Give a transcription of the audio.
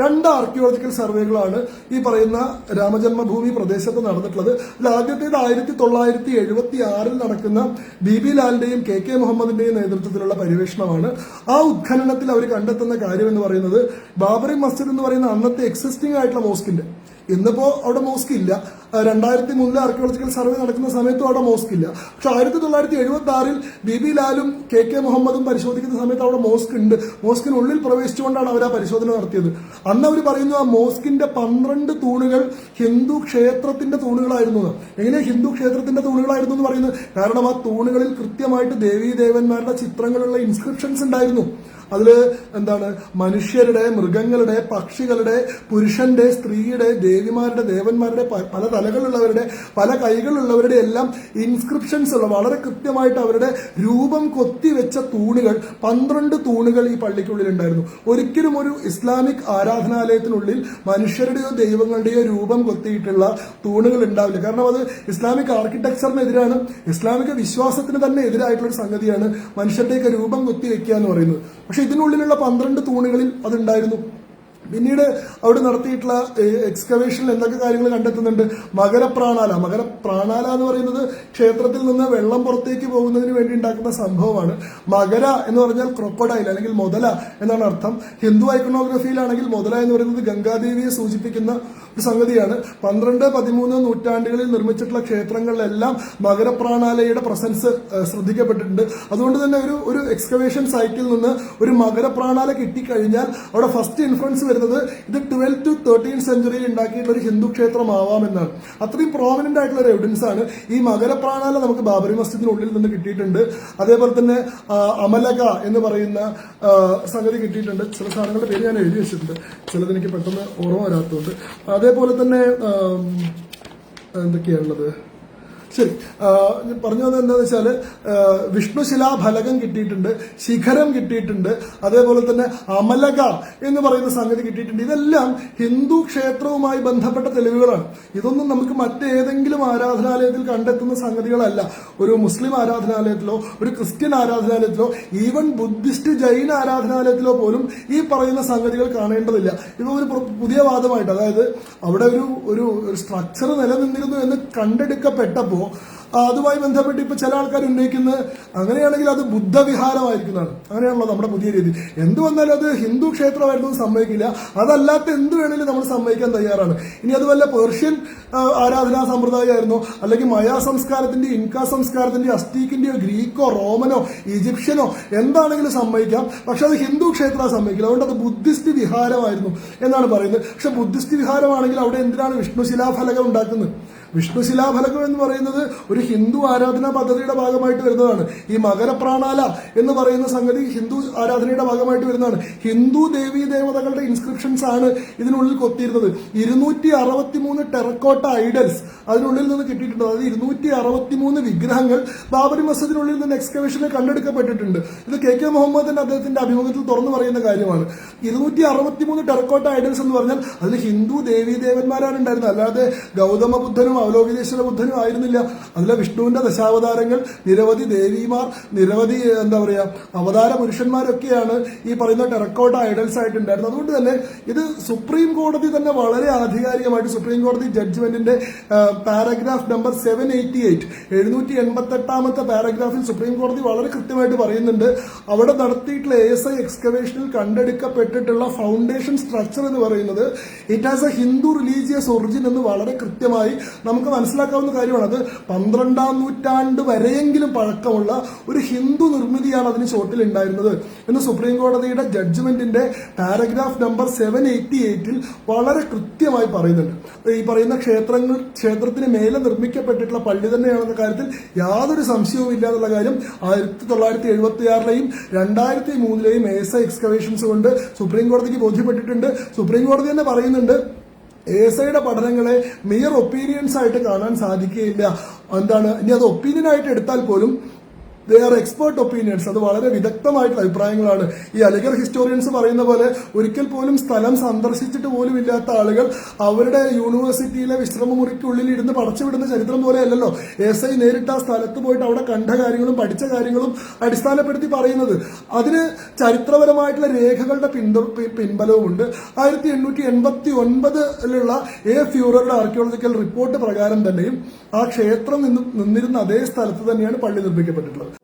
രണ്ട് ആർക്കിയോളജിക്കൽ സർവേകളാണ് ഈ പറയുന്ന രാമജന്മഭൂമി പ്രദേശത്ത് നടന്നിട്ടുള്ളത്. ആദ്യത്തേത് ആയിരത്തി തൊള്ളായിരത്തി എഴുപത്തി ആറിൽ നടക്കുന്ന ബി ബി ലാലിന്റെയും കെ കെ മുഹമ്മദിന്റെയും നേതൃത്വത്തിലുള്ള പര്യവേഷണമാണ് ആ ഉത്ഖനനത്തിൽ അവർ കണ്ടെത്തുന്ന കാര്യം എന്ന് പറയുന്നത് ബാബറി മസ്ജിദ് എന്ന് പറയുന്ന അന്നത്തെ എക്സിസ്റ്റിംഗ് ആയിട്ടുള്ള മോസ്കിന്റെ ഇന്നിപ്പോ അവിടെ മോസ്ക് ഇല്ല. രണ്ടായിരത്തി മൂന്നിലെ ആർക്കിയോളജിക്കൽ സർവേ നടക്കുന്ന സമയത്തും അവിടെ മോസ്ക് ഇല്ല. പക്ഷെ ആയിരത്തി തൊള്ളായിരത്തി എഴുപത്തി ആറിൽ ബി ബി ലാലും കെ കെ മുഹമ്മദും പരിശോധിക്കുന്ന സമയത്ത് അവിടെ മോസ്ക് ഉണ്ട്. മോസ്കിനുള്ളിൽ പ്രവേശിച്ചുകൊണ്ടാണ് അവർ ആ പരിശോധന നടത്തിയത്. അന്ന് അവർ പറയുന്നു ആ മോസ്കിന്റെ പന്ത്രണ്ട് തൂണുകൾ ഹിന്ദു ക്ഷേത്രത്തിന്റെ തൂണുകളായിരുന്നു. എങ്ങനെ ഹിന്ദു ക്ഷേത്രത്തിന്റെ തൂണുകളായിരുന്നു എന്ന് പറയുന്നത്? കാരണം ആ തൂണുകളിൽ കൃത്യമായിട്ട് ദേവീ ദേവന്മാരുടെ ചിത്രങ്ങളുള്ള ഇൻസ്ക്രിപ്ഷൻസ് ഉണ്ടായിരുന്നു. അതിൽ എന്താണ്? മനുഷ്യരുടെ മൃഗങ്ങളുടെ പക്ഷികളുടെ പുരുഷന്റെ സ്ത്രീയുടെ ദേവിമാരുടെ ദേവന്മാരുടെ പല തലകളുള്ളവരുടെ പല കൈകളുള്ളവരുടെ എല്ലാം ഇൻസ്ക്രിപ്ഷൻസ് ഉള്ള വളരെ കൃത്യമായിട്ട് അവരുടെ രൂപം കൊത്തിവെച്ച തൂണുകൾ പന്ത്രണ്ട് തൂണുകൾ ഈ പള്ളിക്കുള്ളിൽ ഉണ്ടായിരുന്നു. ഒരിക്കലും ഒരു ഇസ്ലാമിക് ആരാധനാലയത്തിനുള്ളിൽ മനുഷ്യരുടെയോ ദൈവങ്ങളുടെയോ രൂപം കൊത്തിയിട്ടുള്ള തൂണുകൾ ഉണ്ടാവില്ല. കാരണം അത് ഇസ്ലാമിക് ആർക്കിടെക്ചറിനെതിരാണ് ഇസ്ലാമിക വിശ്വാസത്തിന് തന്നെ എതിരായിട്ടുള്ള ഒരു സംഗതിയാണ് മനുഷ്യരുടെയൊക്കെ രൂപം കൊത്തി വെക്കുക എന്ന് പറയുന്നത്. പക്ഷെ ഇതിനുള്ളിലുള്ള പന്ത്രണ്ട് തൂണുകളിൽ അതുണ്ടായിരുന്നു. പിന്നീട് അവിടെ നടത്തിയിട്ടുള്ള എക്സ്കവേഷനിൽ എന്തൊക്കെ കാര്യങ്ങൾ കണ്ടെത്തുന്നുണ്ട്? മകരപ്രാണാല. മകരപ്രാണാല എന്ന് പറയുന്നത് ക്ഷേത്രത്തിൽ നിന്ന് വെള്ളം പുറത്തേക്ക് പോകുന്നതിന് വേണ്ടി ഉണ്ടാക്കുന്ന സംഭവമാണ്. മകര എന്ന് പറഞ്ഞാൽ ക്രൊക്കഡൈൽ അല്ലെങ്കിൽ മുതല എന്നാണ് അർത്ഥം. ഹിന്ദു ഐക്കണോഗ്രഫിയിലാണെങ്കിൽ മുതല എന്ന് പറയുന്നത് ഗംഗാദേവിയെ സൂചിപ്പിക്കുന്ന സംഗതിയാണ്. പന്ത്രണ്ട് പതിമൂന്ന് നൂറ്റാണ്ടുകളിൽ നിർമ്മിച്ചിട്ടുള്ള ക്ഷേത്രങ്ങളിലെല്ലാം മകരപ്രാണാലയുടെ പ്രസൻസ് ശ്രദ്ധിക്കപ്പെട്ടിട്ടുണ്ട്. അതുകൊണ്ട് തന്നെ ഒരു ഒരു എക്സ്കവേഷൻ സൈറ്റിൽ നിന്ന് ഒരു മകരപ്രാണാല കിട്ടിക്കഴിഞ്ഞാൽ അവിടെ ഫസ്റ്റ് ഇൻഫ്ലുവൻസ് വരുന്നത് ഇത് ട്വൽവ് ടു തേർട്ടീൻ സെഞ്ചുറിയിൽ ഉണ്ടാക്കിയിട്ടുള്ള ഒരു ഹിന്ദു ക്ഷേത്രമാവാമെന്നാണ് അത്രയും പ്രോമിനന്റ് ആയിട്ടുള്ള ഒരു എവിഡൻസ് ആണ്. ഈ മകരപ്രാണാല നമുക്ക് ബാബറി മസ്ജിദിനുള്ളിൽ നിന്ന് കിട്ടിയിട്ടുണ്ട്. അതേപോലെ തന്നെ അമലക എന്ന് പറയുന്ന സംഗതി കിട്ടിയിട്ടുണ്ട്. ചില സാധനങ്ങളുടെ പേര് ഞാൻ എഴുതി വെച്ചിട്ടുണ്ട്. ചിലത് എനിക്ക് പെട്ടെന്ന് ഓർമ്മ വരാത്തതുകൊണ്ട്. അതേപോലെ തന്നെ എന്തൊക്കെയാണുള്ളത്? ശരി. പറഞ്ഞു വന്നത് എന്താണെന്ന് വെച്ചാൽ വിഷ്ണുശിലാഫലകം കിട്ടിയിട്ടുണ്ട് ശിഖരം കിട്ടിയിട്ടുണ്ട് അതേപോലെ തന്നെ അമലക എന്ന് പറയുന്ന സംഗതി കിട്ടിയിട്ടുണ്ട്. ഇതെല്ലാം ഹിന്ദു ക്ഷേത്രവുമായി ബന്ധപ്പെട്ട തെളിവുകളാണ്. ഇതൊന്നും നമുക്ക് മറ്റേതെങ്കിലും ആരാധനാലയത്തിൽ കണ്ടെത്തുന്ന സംഗതികളല്ല. ഒരു മുസ്ലിം ആരാധനാലയത്തിലോ ഒരു ക്രിസ്ത്യൻ ആരാധനാലയത്തിലോ ഈവൻ ബുദ്ധിസ്റ്റ് ജൈന ആരാധനാലയത്തിലോ പോലും ഈ പറയുന്ന സംഗതികൾ കാണേണ്ടതില്ല. ഇത് ഒരു പ്ര- പുതിയ വാദമായിട്ട് അതായത് അവിടെ ഒരു ഒരു സ്ട്രക്ചർ നിലനിന്നിരുന്നു എന്ന് കണ്ടെടുക്കപ്പെട്ടപ്പോ ആ, അതുമായി ബന്ധപ്പെട്ട് ഇപ്പൊ ചില ആൾക്കാർ ഉന്നയിക്കുന്നത് അങ്ങനെയാണെങ്കിൽ അത് ബുദ്ധവിഹാരമായിരിക്കുന്നതാണ്. അങ്ങനെയാണല്ലോ നമ്മുടെ പുതിയ രീതി. എന്ത് വന്നാലും അത് ഹിന്ദു ക്ഷേത്രമായിരുന്നു സമ്മതിക്കില്ല. അതല്ലാത്ത എന്ത് വേണേലും നമ്മൾ സമ്മതിക്കാൻ തയ്യാറാണ്. ഇനി അത് വല്ല പേർഷ്യൻ ആരാധനാ സമ്പ്രദായമായിരുന്നു അല്ലെങ്കിൽ മയാ സംസ്കാരത്തിന്റെ ഇൻക സംസ്കാരത്തിന്റെ അസ്റ്റീക്കിന്റെയോ ഗ്രീക്കോ റോമനോ ഈജിപ്ഷ്യനോ എന്താണെങ്കിലും സമ്മതിക്കാം. പക്ഷെ അത് ഹിന്ദു ക്ഷേത്ര സമ്മതിക്കില്ല. അതുകൊണ്ട് അത് ബുദ്ധിസ്റ്റ് വിഹാരമായിരുന്നു എന്നാണ് പറയുന്നത്. പക്ഷെ ബുദ്ധിസ്റ്റ് വിഹാരമാണെങ്കിൽ അവിടെ എന്തിനാണ് വിഷ്ണു ശിലാഫലകം ഉണ്ടാക്കുന്നത്? വിഷ്ണു ശിലാഫലകം എന്ന് പറയുന്നത് ഒരു ഹിന്ദു ആരാധനാ പദ്ധതിയുടെ ഭാഗമായിട്ട് വരുന്നതാണ്. ഈ മകരപ്രാണാല എന്ന് പറയുന്ന സംഗതി ഹിന്ദു ആരാധനയുടെ ഭാഗമായിട്ട് വരുന്നതാണ്. ഹിന്ദു ദേവീ ദേവതകളുടെ ഇൻസ്ക്രിപ്ഷൻസ് ആണ് ഇതിനുള്ളിൽ കൊത്തിയിരുന്നത്. ഇരുന്നൂറ്റി അറുപത്തിമൂന്ന് ടെറക്കോട്ട ഐഡൽസ് അതിനുള്ളിൽ നിന്ന് കിട്ടിയിട്ടുണ്ട്. അതായത് ഇരുന്നൂറ്റി അറുപത്തിമൂന്ന് വിഗ്രഹങ്ങൾ ബാബറി മസ്ജിദിനുള്ളിൽ നിന്ന് എക്സ്കവേഷനിൽ കണ്ടെടുക്കപ്പെട്ടിട്ടുണ്ട്. ഇത് കെ കെ മുഹമ്മദിന്റെ അദ്ദേഹത്തിന്റെ അഭിമുഖത്തിൽ തുറന്നു പറയുന്ന കാര്യമാണ്. ഇരുന്നൂറ്റി അറുപത്തിമൂന്ന് ടെറക്കോട്ട ഐഡൽസ് എന്ന് പറഞ്ഞാൽ അതിൽ ഹിന്ദു ദേവീ ദേവന്മാരാണ് ഉണ്ടായിരുന്നത്. അല്ലാതെ ഗൗതമ ബുദ്ധനും അവലോകിതേശ്വര ബുദ്ധനും ആയിരുന്നില്ല. അതിലെ വിഷ്ണുവിന്റെ ദശാവതാരങ്ങൾ നിരവധി ദേവിമാർ നിരവധി എന്താ പറയുക അവതാര പുരുഷന്മാരൊക്കെയാണ് ഈ പറയുന്ന ടെറക്കോട്ട ഐഡൽസ് ആയിട്ടുണ്ടായിരുന്നത്. അതുകൊണ്ട് തന്നെ ഇത് സുപ്രീം കോടതി തന്നെ വളരെ ആധികാരികമായിട്ട് സുപ്രീം കോടതി ജഡ്ജ്മെന്റിന്റെ paragraph number seven eighty eight എഴുന്നൂറ്റി എൺപത്തി എട്ടാമത്തെ പാരഗ്രാഫിൽ സുപ്രീം കോടതി വളരെ കൃത്യമായിട്ട് പറയുന്നുണ്ട്. അവിടെ നടത്തിയിട്ടുള്ള എ എസ് ഐ എക്സ്കവേഷനിൽ കണ്ടെടുക്കപ്പെട്ടിട്ടുള്ള ഫൗണ്ടേഷൻ സ്ട്രക്ചർ എന്ന് പറയുന്നത് it has a Hindu religious origin എന്ന് വളരെ കൃത്യമായി നമുക്ക് മനസ്സിലാക്കാവുന്ന കാര്യമാണ്. അത് പന്ത്രണ്ടാം നൂറ്റാണ്ട് വരെയെങ്കിലും പഴക്കമുള്ള ഒരു ഹിന്ദു നിർമ്മിതിയാണ് അതിന് ചോട്ടിൽ ഉണ്ടായിരുന്നത് എന്ന് സുപ്രീം കോടതിയുടെ ജഡ്ജ്മെന്റിന്റെ പാരഗ്രാഫ് നമ്പർ സെവൻ എയ്റ്റി എയ്റ്റിൽ വളരെ കൃത്യമായി പറയുന്നുണ്ട്. ഈ പറയുന്ന ക്ഷേത്രങ്ങൾ ക്ഷേത്രത്തിന് മേലെ നിർമ്മിക്കപ്പെട്ടിട്ടുള്ള പള്ളി തന്നെയാണെന്ന കാര്യത്തിൽ യാതൊരു സംശയവും ഇല്ല എന്നുള്ള കാര്യം ആയിരത്തി തൊള്ളായിരത്തി എഴുപത്തി ആറിലെയും രണ്ടായിരത്തി മൂന്നിലെയും എസ് എക്സ്കവേഷൻസ് കൊണ്ട് സുപ്രീം കോടതിക്ക് ബോധ്യപ്പെട്ടിട്ടുണ്ട്. സുപ്രീം കോടതി തന്നെ പറയുന്നുണ്ട് എസയുടെ പഠനങ്ങളെ മിയർ ഒപ്പീനിയൻസ് ആയിട്ട് കാണാൻ സാധിക്കുകയില്ല. എന്താണ്? ഇനി അത് ഒപ്പീനിയൻ ആയിട്ട് എടുത്താൽ പോലും ദേ ആർ എക്സ്പേർട്ട് ഒപ്പീനിയൻസ് അത് വളരെ വിദഗ്ധമായിട്ടുള്ള അഭിപ്രായങ്ങളാണ്. ഈ അലിഗർ ഹിസ്റ്റോറിയൻസ് പറയുന്ന പോലെ ഒരിക്കൽ പോലും സ്ഥലം സന്ദർശിച്ചിട്ട് പോലും ഇല്ലാത്ത ആളുകൾ അവരുടെ യൂണിവേഴ്സിറ്റിയിലെ വിശ്രമ മുറിക്കുള്ളിൽ ഇരുന്ന് പടച്ചുവിടുന്ന ചരിത്രം പോലെ അല്ലല്ലോ. എസ് ഐ നേരിട്ട് ആ സ്ഥലത്ത് പോയിട്ട് അവിടെ കണ്ട കാര്യങ്ങളും പഠിച്ച കാര്യങ്ങളും അടിസ്ഥാനപ്പെടുത്തി പറയുന്നത്. അതിന് ചരിത്രപരമായിട്ടുള്ള രേഖകളുടെ പിന്തു പി- പിൻബലവുമുണ്ട്. ആയിരത്തി എണ്ണൂറ്റി എൺപത്തി ഒൻപതിലുള്ള എ ഫ്യൂററുടെ ആർക്കിയോളജിക്കൽ റിപ്പോർട്ട് പ്രകാരം തന്നെയും ആ ക്ഷേത്രം നിന്ന് നിന്നിരുന്ന അതേ സ്ഥലത്ത് തന്നെയാണ് പള്ളി നിർമ്മിക്കപ്പെട്ടിട്ടുള്ളത്.